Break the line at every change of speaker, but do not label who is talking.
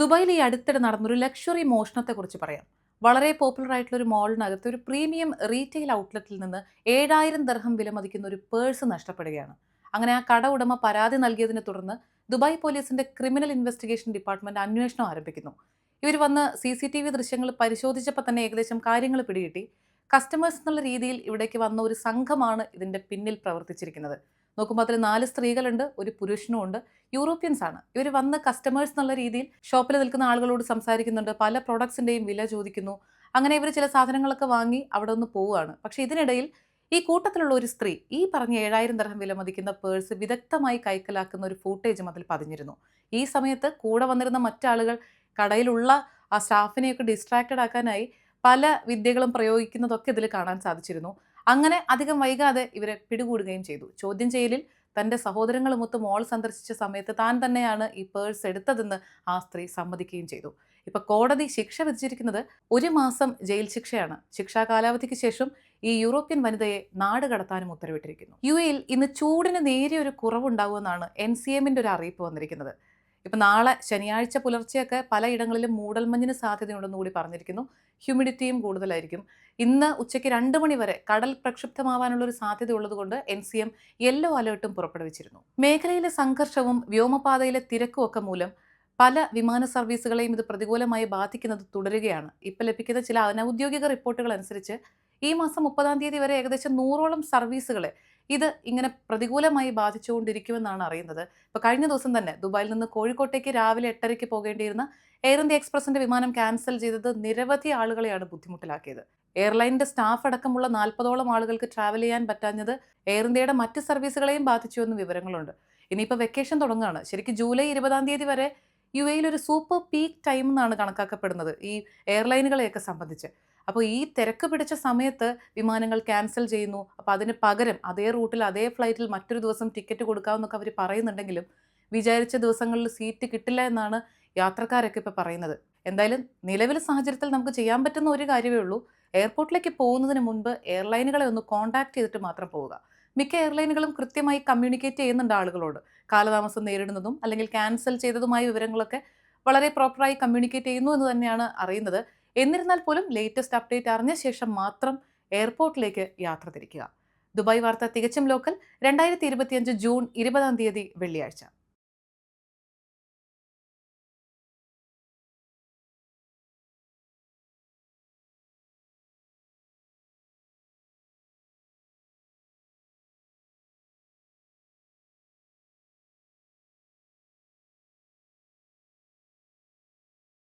ദുബായിൽ ഈ അടുത്തിടെ നടന്നൊരു ലക്ഷറി മോഷണത്തെക്കുറിച്ച് പറയാം. വളരെ പോപ്പുലർ ആയിട്ടുള്ള ഒരു മോളിനകത്ത് ഒരു പ്രീമിയം റീറ്റെയിൽ ഔട്ട്ലെറ്റിൽ നിന്ന് ഏഴായിരം ദർഹം വിലമതിക്കുന്ന ഒരു പേഴ്സ് നഷ്ടപ്പെടുകയാണ്. അങ്ങനെ ആ കട ഉടമ പരാതി നൽകിയതിനെ തുടർന്ന് ദുബായ് പോലീസിന്റെ ക്രിമിനൽ ഇൻവെസ്റ്റിഗേഷൻ ഡിപ്പാർട്ട്മെന്റ് അന്വേഷണം ആരംഭിക്കുന്നു. ഇവർ വന്ന് സി സി ടി വി ദൃശ്യങ്ങൾ പരിശോധിച്ചപ്പോൾ തന്നെ ഏകദേശം കാര്യങ്ങൾ പിടികിട്ടി. കസ്റ്റമേഴ്സ് എന്നുള്ള രീതിയിൽ ഇവിടേക്ക് വന്ന ഒരു സംഘമാണ് ഇതിന്റെ പിന്നിൽ പ്രവർത്തിച്ചിരിക്കുന്നത്. നോക്കുമ്പോൾ അതിൽ നാല് സ്ത്രീകളുണ്ട് ഒരു പുരുഷനും ഉണ്ട്. യൂറോപ്യൻസ് ആണ്. ഇവർ വന്ന കസ്റ്റമേഴ്സ് എന്നുള്ള രീതിയിൽ ഷോപ്പിൽ നിൽക്കുന്ന ആളുകളോട് സംസാരിക്കുന്നുണ്ട്. പല പ്രൊഡക്ട്സിന്റെയും വില ചോദിക്കുന്നു. അങ്ങനെ ഇവർ ചില സാധനങ്ങളൊക്കെ വാങ്ങി അവിടെ നിന്ന് പോവുകയാണ്. പക്ഷേ ഇതിനിടയിൽ ഈ കൂട്ടത്തിലുള്ള ഒരു സ്ത്രീ ഈ പറഞ്ഞ ഏഴായിരം ദർഹം വില മതിക്കുന്ന പേഴ്സ് വിദഗ്ധമായി കൈക്കലാക്കുന്ന ഒരു ഫൂട്ടേജും അതിൽ പതിഞ്ഞിരുന്നു. ഈ സമയത്ത് കൂടെ വന്നിരുന്ന മറ്റാളുകൾ കടയിലുള്ള ആ സ്റ്റാഫിനെയൊക്കെ ഡിസ്ട്രാക്റ്റഡ് ആക്കാനായി പല വിദ്യകളും പ്രയോഗിക്കുന്നതൊക്കെ ഇതിൽ കാണാൻ സാധിച്ചിരുന്നു. അങ്ങനെ അധികം വൈകാതെ ഇവരെ പിടികൂടുകയും ചെയ്തു. ചോദ്യം ചെയ്യലിൽ തന്റെ സഹോദരങ്ങളുമൊത്ത് മോൾ സന്ദർശിച്ച സമയത്ത് താൻ തന്നെയാണ് ഈ പേഴ്സ് എടുത്തതെന്ന് ആ സ്ത്രീ സമ്മതിക്കുകയും ചെയ്തു. ഇപ്പൊ കോടതി ശിക്ഷ വിധിച്ചിരിക്കുന്നത് ഒരു മാസം ജയിൽ ശിക്ഷയാണ്. ശിക്ഷാ കാലാവധിക്ക് ശേഷം ഈ യൂറോപ്യൻ വനിതയെ നാട് കടത്താനും ഉത്തരവിട്ടിരിക്കുന്നു. യു എയിൽ ഇന്ന് ചൂടിന് നേരിയ ഒരു കുറവുണ്ടാകുമെന്നാണ് എൻ സി എമ്മിന്റെ ഒരു അറിയിപ്പ് വന്നിരിക്കുന്നത്. ഇപ്പൊ നാളെ ശനിയാഴ്ച പുലർച്ചെയൊക്കെ പലയിടങ്ങളിലും മൂടൽമഞ്ഞിന് സാധ്യതയുണ്ടെന്ന് കൂടി പറഞ്ഞിരിക്കുന്നു. ഹ്യൂമിഡിറ്റിയും കൂടുതലായിരിക്കും. ഇന്ന് ഉച്ചയ്ക്ക് രണ്ട് മണി വരെ കടൽ പ്രക്ഷുബ്ധമാവാനുള്ള ഒരു സാധ്യത ഉള്ളതുകൊണ്ട് എൻ സി എം യെല്ലോ അലേർട്ടും പുറപ്പെടുവിച്ചിരുന്നു. മേഖലയിലെ സംഘർഷവും വ്യോമപാതയിലെ തിരക്കും ഒക്കെ മൂലം പല വിമാന സർവീസുകളെയും ഇത് പ്രതികൂലമായി ബാധിക്കുന്നത് തുടരുകയാണ്. ഇപ്പം ലഭിക്കുന്ന ചില അനൌദ്യോഗിക റിപ്പോർട്ടുകൾ അനുസരിച്ച് ഈ മാസം മുപ്പതാം തീയതി വരെ ഏകദേശം നൂറോളം സർവീസുകളെ ഇത് ഇങ്ങനെ പ്രതികൂലമായി ബാധിച്ചുകൊണ്ടിരിക്കുമെന്നാണ് അറിയുന്നത്. ഇപ്പോൾ കഴിഞ്ഞ ദിവസം തന്നെ ദുബായിൽ നിന്ന് കോഴിക്കോട്ടേക്ക് രാവിലെ എട്ടരയ്ക്ക് പോകേണ്ടിയിരുന്ന എയർ ഇന്ത്യ എക്സ്പ്രസിന്റെ വിമാനം ക്യാൻസൽ ചെയ്തത് നിരവധി ആളുകളെയാണ് ബുദ്ധിമുട്ടിലാക്കിയത്. എയർലൈനിന്റെ സ്റ്റാഫ് അടക്കമുള്ള നാൽപ്പതോളം ആളുകൾക്ക് ട്രാവൽ ചെയ്യാൻ പറ്റാഞ്ഞത് എയർ ഇന്ത്യയുടെ മറ്റ് സർവീസുകളെയും ബാധിച്ചു എന്ന് വിവരങ്ങളുണ്ട്. ഇനിയിപ്പോൾ വെക്കേഷൻ തുടങ്ങുകയാണ്. ശരിക്കും ജൂലൈ ഇരുപതാം തീയതി വരെ യു എയിൽ ഒരു സൂപ്പർ പീക്ക് ടൈം എന്നാണ് കണക്കാക്കപ്പെടുന്നത് ഈ എയർലൈനുകളെയൊക്കെ സംബന്ധിച്ച്. അപ്പോൾ ഈ തിരക്ക് പിടിച്ച സമയത്ത് വിമാനങ്ങൾ ക്യാൻസൽ ചെയ്യുന്നു. അപ്പോൾ അതിന് പകരം അതേ റൂട്ടിൽ അതേ ഫ്ലൈറ്റിൽ മറ്റൊരു ദിവസം ടിക്കറ്റ് കൊടുക്കാമെന്നൊക്കെ അവർ പറയുന്നുണ്ടെങ്കിലും വിചാരിച്ച ദിവസങ്ങളിൽ സീറ്റ് കിട്ടില്ല എന്നാണ് യാത്രക്കാരൊക്കെ ഇപ്പോൾ പറയുന്നത്. എന്തായാലും നിലവിലെ സാഹചര്യത്തിൽ നമുക്ക് ചെയ്യാൻ പറ്റുന്ന ഒരു കാര്യമേ ഉള്ളൂ. എയർപോർട്ടിലേക്ക് പോകുന്നതിന് മുൻപ് എയർലൈനുകളെ ഒന്ന് കോൺടാക്ട് ചെയ്തിട്ട് മാത്രം പോവുക. മിക്ക എയർലൈനുകളും കൃത്യമായി കമ്മ്യൂണിക്കേറ്റ് ചെയ്യുന്നുണ്ട് ആളുകളോട്. കാലതാമസം നേരിടുന്നതും അല്ലെങ്കിൽ ക്യാൻസൽ ചെയ്തതുമായ വിവരങ്ങളൊക്കെ വളരെ പ്രോപ്പറായി കമ്മ്യൂണിക്കേറ്റ് ചെയ്യുന്നു എന്ന് തന്നെയാണ് അറിയുന്നത്. എന്നിരുന്നാൽ പോലും ലേറ്റസ്റ്റ് അപ്ഡേറ്റ് അറിഞ്ഞ ശേഷം മാത്രം എയർപോർട്ടിലേക്ക് യാത്ര തിരിക്കുക. ദുബായ് വാർത്ത തികച്ചും ലോക്കൽ രണ്ടായിരത്തി ഇരുപത്തിയഞ്ച് ജൂൺ ഇരുപതാം തീയതി വെള്ളിയാഴ്ച.